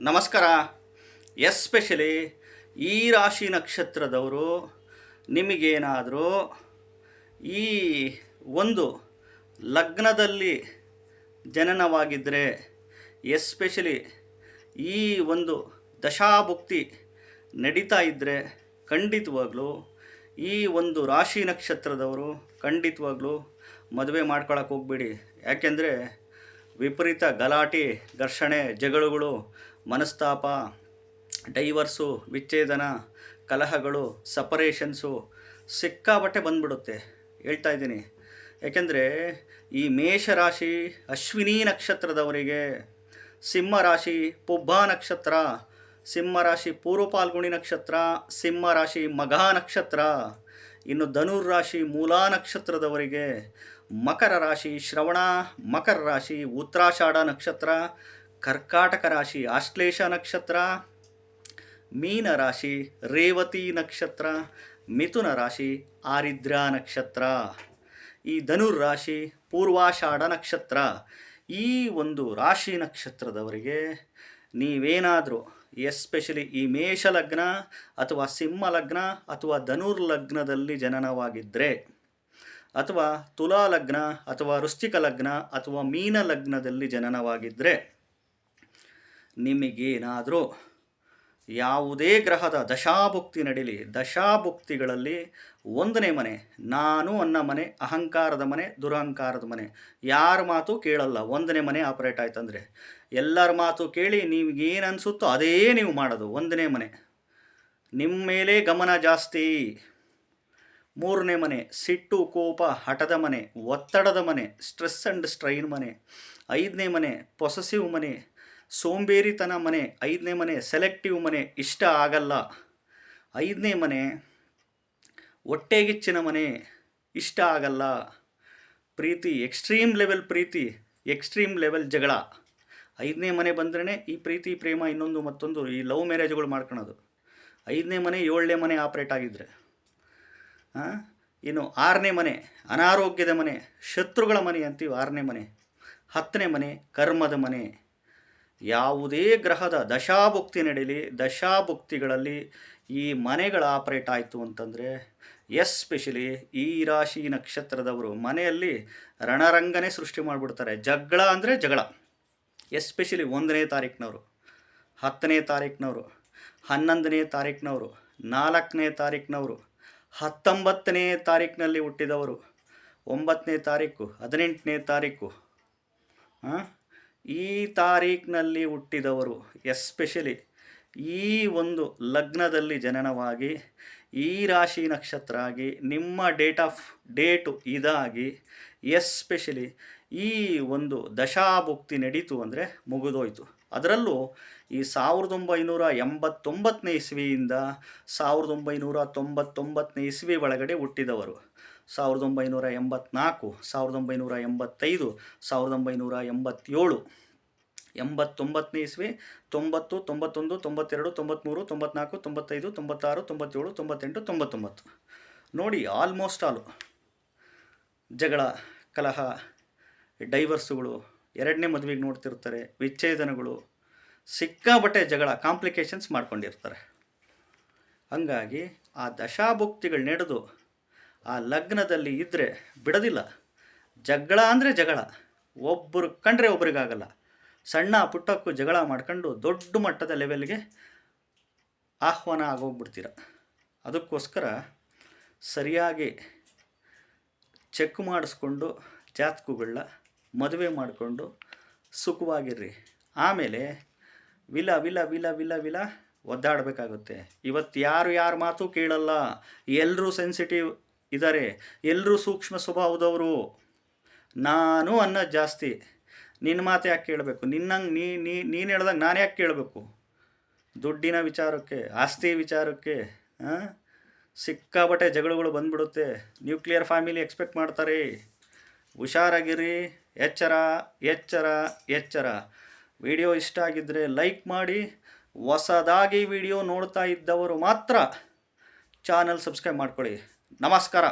ನಮಸ್ಕಾರ. ಎಸ್ಪೆಷಲಿ ಈ ರಾಶಿ ನಕ್ಷತ್ರದವರು ನಿಮಗೇನಾದರೂ ಈ ಒಂದು ಲಗ್ನದಲ್ಲಿ ಜನನವಾಗಿದ್ದರೆ ಎಸ್ಪೆಷಲಿ ಈ ಒಂದು ದಶಾಭುಕ್ತಿ ನಡೀತಾ ಇದ್ದರೆ ಖಂಡಿತವಾಗ್ಲೂ ಈ ಒಂದು ರಾಶಿ ನಕ್ಷತ್ರದವರು ಖಂಡಿತವಾಗ್ಲೂ ಮದುವೆ ಮಾಡ್ಕೊಳಕ್ಕೆ ಹೋಗ್ಬೇಡಿ. ಯಾಕೆಂದರೆ ವಿಪರೀತ ಗಲಾಟೆ, ಘರ್ಷಣೆ, ಜಗಳಗಳು ಮನಸ್ತಾಪ, ಡೈವರ್ಸು, ವಿಚ್ಛೇದನ, ಕಲಹಗಳು, ಸಪರೇಷನ್ಸು ಸಿಕ್ಕಾಬಟ್ಟೆ ಬಂದ್ಬಿಡುತ್ತೆ. ಹೇಳ್ತಾ ಇದ್ದೀನಿ. ಏಕೆಂದರೆ ಈ ಮೇಷರಾಶಿ ಅಶ್ವಿನಿ ನಕ್ಷತ್ರದವರಿಗೆ ಸಿಂಹರಾಶಿ ಪುಬ್ಬ ನಕ್ಷತ್ರ ಸಿಂಹರಾಶಿ ಪೂರ್ವ ಪಾಲ್ಗುಣಿ ನಕ್ಷತ್ರ ಸಿಂಹರಾಶಿ ಮಘಾ ನಕ್ಷತ್ರ, ಇನ್ನು ಧನುರ್ ರಾಶಿ ಮೂಲಾ ನಕ್ಷತ್ರದವರಿಗೆ ಮಕರ ರಾಶಿ ಶ್ರವಣ, ಮಕರ ರಾಶಿ ಉತ್ತರಾಷಾಢ ನಕ್ಷತ್ರ ಕರ್ಕಾಟಕ ರಾಶಿ ಆಶ್ಲೇಷ ನಕ್ಷತ್ರ, ಮೀನ ರಾಶಿ, ರೇವತಿ ನಕ್ಷತ್ರ, ಮಿಥುನ ರಾಶಿ ಆರಿದ್ರ ನಕ್ಷತ್ರ. ಈ ಧನುರ್ ರಾಶಿ, ಪೂರ್ವಾಷಾಢ ನಕ್ಷತ್ರ. ಈ ಒಂದು ರಾಶಿ ನಕ್ಷತ್ರದವರಿಗೆ ನೀವೇನಾದರೂ, ಎಸ್ಪೆಷಲಿ ಈ ಮೇಷ ಲಗ್ನ ಅಥವಾ ಸಿಂಹ ಲಗ್ನ ಅಥವಾ ಧನುರ್ ಲಗ್ನದಲ್ಲಿ ಜನನವಾಗಿದ್ದರೆ ಅಥವಾ ತುಲಾ ಲಗ್ನ ಅಥವಾ ವೃಶ್ಚಿಕ ಲಗ್ನ ಅಥವಾ ಮೀನ ಲಗ್ನದಲ್ಲಿ ಜನನವಾಗಿದ್ದರೆ ನಿಮಗೇನಾದರೂ ಯಾವುದೇ ಗ್ರಹದ ದಶಾಭುಕ್ತಿ ನಡೀಲಿ, ದಶಾಭುಕ್ತಿಗಳಲ್ಲಿ ಒಂದನೇ ಮನೆ, ನಾನು ಅನ್ನ ಮನೆ, ಅಹಂಕಾರದ ಮನೆ, ದುರಹಂಕಾರದ ಮನೆ, ಯಾರ ಮಾತು ಕೇಳಲ್ಲ, ಒಂದನೇ ಮನೆ ಆಪರೇಟ್ ಆಯ್ತಂದರೆ. ಎಲ್ಲರ ಮಾತು ಕೇಳಿ ನೀವಿಗೇನು ಅನಿಸುತ್ತೋ ಅದೇ ನೀವು ಮಾಡೋದು, ಒಂದನೇ ಮನೆ. ನಿಮ್ಮ ಮೇಲೆ ಗಮನ ಜಾಸ್ತಿ. ಮೂರನೇ ಮನೆ, ಸಿಟ್ಟು, ಕೋಪ, ಹಠದ ಮನೆ, ಒತ್ತಡದ ಮನೆ ಸ್ಟ್ರೆಸ್ ಆ್ಯಂಡ್ ಸ್ಟ್ರೈನ್ ಮನೆ. ಐದನೇ ಮನೆ ಪೊಸೆಸಿವ್ ಮನೆ. ಸೋಂಬೇರಿತನ ಮನೆ, ಐದನೇ ಮನೆ, ಸೆಲೆಕ್ಟಿವ್ ಮನೆ ಇಷ್ಟ ಆಗಲ್ಲ. ಐದನೇ ಮನೆ, ಹೊಟ್ಟೆಗಿಚ್ಚಿನ ಮನೆ ಇಷ್ಟ ಆಗಲ್ಲ. ಪ್ರೀತಿ ಎಕ್ಸ್ಟ್ರೀಮ್ ಲೆವೆಲ್ ಪ್ರೀತಿ ಎಕ್ಸ್ಟ್ರೀಮ್ ಲೆವೆಲ್ ಜಗಳ. ಐದನೇ ಮನೆ ಬಂದ್ರೇ ಈ ಪ್ರೀತಿ, ಪ್ರೇಮ ಇನ್ನೊಂದು ಮತ್ತೊಂದು, ಈ ಲವ್ ಮ್ಯಾರೇಜ್ಗಳು ಮಾಡ್ಕೊಳೋದು. ಐದನೇ ಮನೆ, ಏಳನೇ ಮನೆ ಆಪ್ರೇಟ್ ಆಗಿದ್ದರೆ ಇನ್ನು ಆರನೇ ಮನೆ, ಅನಾರೋಗ್ಯದ ಮನೆ, ಶತ್ರುಗಳ ಮನೆ ಅಂತೀವಿ ಆರನೇ ಮನೆ. ಹತ್ತನೇ ಮನೆ, ಕರ್ಮದ ಮನೆ. ಯಾವುದೇ ಗ್ರಹದ ದಶಾಭುಕ್ತಿ ನಡೀಲಿ, ದಶಾಭುಕ್ತಿಗಳಲ್ಲಿ ಈ ಮನೆಗಳ ಆಪರೇಟ್ ಆಯಿತು ಅಂತಂದರೆ, ಎಸ್ಪೆಷಲಿ ಈ ರಾಶಿ ನಕ್ಷತ್ರದವರು ಮನೆಯಲ್ಲಿ ರಣರಂಗನೇ ಸೃಷ್ಟಿ ಮಾಡಿಬಿಡ್ತಾರೆ. ಜಗಳ ಅಂದರೆ ಜಗಳ. ಎಸ್ಪೆಷಲಿ ಒಂದನೇ ತಾರೀಕಿನವರು, ಹತ್ತನೇ ತಾರೀಕಿನವರು, ಹನ್ನೊಂದನೇ ತಾರೀಕಿನವರು, ನಾಲ್ಕನೇ ತಾರೀಕಿನವರು, ಹತ್ತೊಂಬತ್ತನೇ ತಾರೀಕಿನಲ್ಲಿ ಹುಟ್ಟಿದವರು, ಒಂಬತ್ತನೇ ತಾರೀಕು, ಹದಿನೆಂಟನೇ ತಾರೀಕು ಹಾಂ ಈ ತಾರೀಖಿನಲ್ಲಿ ಹುಟ್ಟಿದವರು, ಎಸ್ಪೆಷಲಿ ಈ ಒಂದು ಲಗ್ನದಲ್ಲಿ ಜನನವಾಗಿ, ಈ ರಾಶಿ ನಕ್ಷತ್ರ ಆಗಿ ನಿಮ್ಮ ಡೇಟ್ ಆಫ್ ಡೇಟು ಇದಾಗಿ, ಎಸ್ಪೆಷಲಿ ಈ ಒಂದು ದಶಾಭುಕ್ತಿ ನಡೀತು ಅಂದರೆ ಮುಗಿದೋಯ್ತು. ಅದರಲ್ಲೂ ಈ ಸಾವಿರದ ಒಂಬೈನೂರ ಎಂಬತ್ತೊಂಬತ್ತನೇ ಇಸ್ವಿಯಿಂದ ಸಾವಿರದ ಒಂಬೈನೂರ ತೊಂಬತ್ತೊಂಬತ್ತನೇ ಇಸ್ವಿ ಒಳಗಡೆ ಹುಟ್ಟಿದವರು. ಸಾವಿರದ ಒಂಬೈನೂರ ಎಂಬತ್ನಾಲ್ಕು, ಸಾವಿರದ ಒಂಬೈನೂರ ಎಂಬತ್ತೈದು, ಸಾವಿರದ ಒಂಬೈನೂರ ಎಂಬತ್ತೇಳು, ಎಂಬತ್ತೊಂಬತ್ತನೇ ಇಸ್ವಿ, ತೊಂಬತ್ತು, ತೊಂಬತ್ತೊಂದು, ತೊಂಬತ್ತೆರಡು, ತೊಂಬತ್ತ್ಮೂರು ತೊಂಬತ್ನಾಲ್ಕು ತೊಂಬತ್ತೈದು, ತೊಂಬತ್ತಾರು, ತೊಂಬತ್ತೇಳು, ತೊಂಬತ್ತೆಂಟು, ತೊಂಬತ್ತೊಂಬತ್ತು. ನೋಡಿ ಆಲ್ಮೋಸ್ಟ್ ಆಲು ಜಗಳ, ಕಲಹ, ಡೈವರ್ಸುಗಳು ಎರಡನೇ ಮದುವೆಗೆ ನೋಡ್ತಿರ್ತಾರೆ, ವಿಚ್ಛೇದನಗಳು ಸಿಕ್ಕಾಬಟ್ಟೆ ಜಗಳ ಕಾಂಪ್ಲಿಕೇಶನ್ಸ್ ಮಾಡ್ಕೊಂಡಿರ್ತಾರೆ. ಹಂಗಾಗಿ ಆ ದಶಾಭುಕ್ತಿಗಳು ನಡೆದು ಆ ಲಗ್ನದಲ್ಲಿ ಇದ್ದರೆ ಬಿಡೋದಿಲ್ಲ. ಜಗಳ ಅಂದರೆ ಜಗಳ ಒಬ್ಬರು ಕಂಡ್ರೆ ಒಬ್ರಿಗಾಗಲ್ಲ. ಸಣ್ಣ ಪುಟ್ಟಕ್ಕೂ ಜಗಳ ಮಾಡ್ಕೊಂಡು ದೊಡ್ಡ ಮಟ್ಟದ ಲೆವೆಲ್ಗೆ ಆಹ್ವಾನ ಆಗೋಗ್ಬಿಡ್ತೀರ. ಅದಕ್ಕೋಸ್ಕರ ಸರಿಯಾಗಿ ಚೆಕ್ ಮಾಡಿಸ್ಕೊಂಡು ಜಾತಕಗಳನ್ನ ಮದುವೆ ಮಾಡಿಕೊಂಡು ಸುಖವಾಗಿರ್ರಿ. ಆಮೇಲೆ ವಿಲ ವಿಲ ವಿಲ ವಿಲ ವಿಲ ಒದ್ದಾಡಬೇಕಾಗುತ್ತೆ. ಇವತ್ತು ಯಾರು ಯಾರ ಮಾತು ಕೇಳಲ್ಲ. ಎಲ್ಲರೂ ಸೆನ್ಸಿಟಿವ್ ಇದ್ದಾರೆ ಎಲ್ಲರೂ ಸೂಕ್ಷ್ಮ ಸ್ವಭಾವದವರು. ನಾನು ಅನ್ನೋದು ಜಾಸ್ತಿ. ನಿನ್ನ ಮಾತು ಯಾಕೆ ಕೇಳಬೇಕು? ನಿನ್ನಂಗೆ ನೀ ನೀ, ನೀನು ಹೇಳ್ದಂಗೆ ನಾನು ಯಾಕೆ ಕೇಳಬೇಕು? ದುಡ್ಡಿನ ವಿಚಾರಕ್ಕೆ, ಆಸ್ತಿ ವಿಚಾರಕ್ಕೆ ಸಿಕ್ಕಾಬಟ್ಟೆ ಜಗಳಗಳು ಬಂದ್ಬಿಡುತ್ತೆ. ನ್ಯೂಕ್ಲಿಯರ್ ಫ್ಯಾಮಿಲಿ ಎಕ್ಸ್ಪೆಕ್ಟ್ ಮಾಡ್ತಾರೆ. ಹುಷಾರಾಗಿರಿ. ಎಚ್ಚರ ಎಚ್ಚರ ಎಚ್ಚರ. ವಿಡಿಯೋ ಇಷ್ಟ ಆಗಿದ್ದರೆ ಲೈಕ್ ಮಾಡಿ, ಹೊಸದಾಗಿ ವಿಡಿಯೋ ನೋಡ್ತಾ ಇದ್ದವರು ಮಾತ್ರ ಚಾನಲ್ ಸಬ್ಸ್ಕ್ರೈಬ್ ಮಾಡ್ಕೊಳ್ಳಿ. ನಮಸ್ಕಾರ.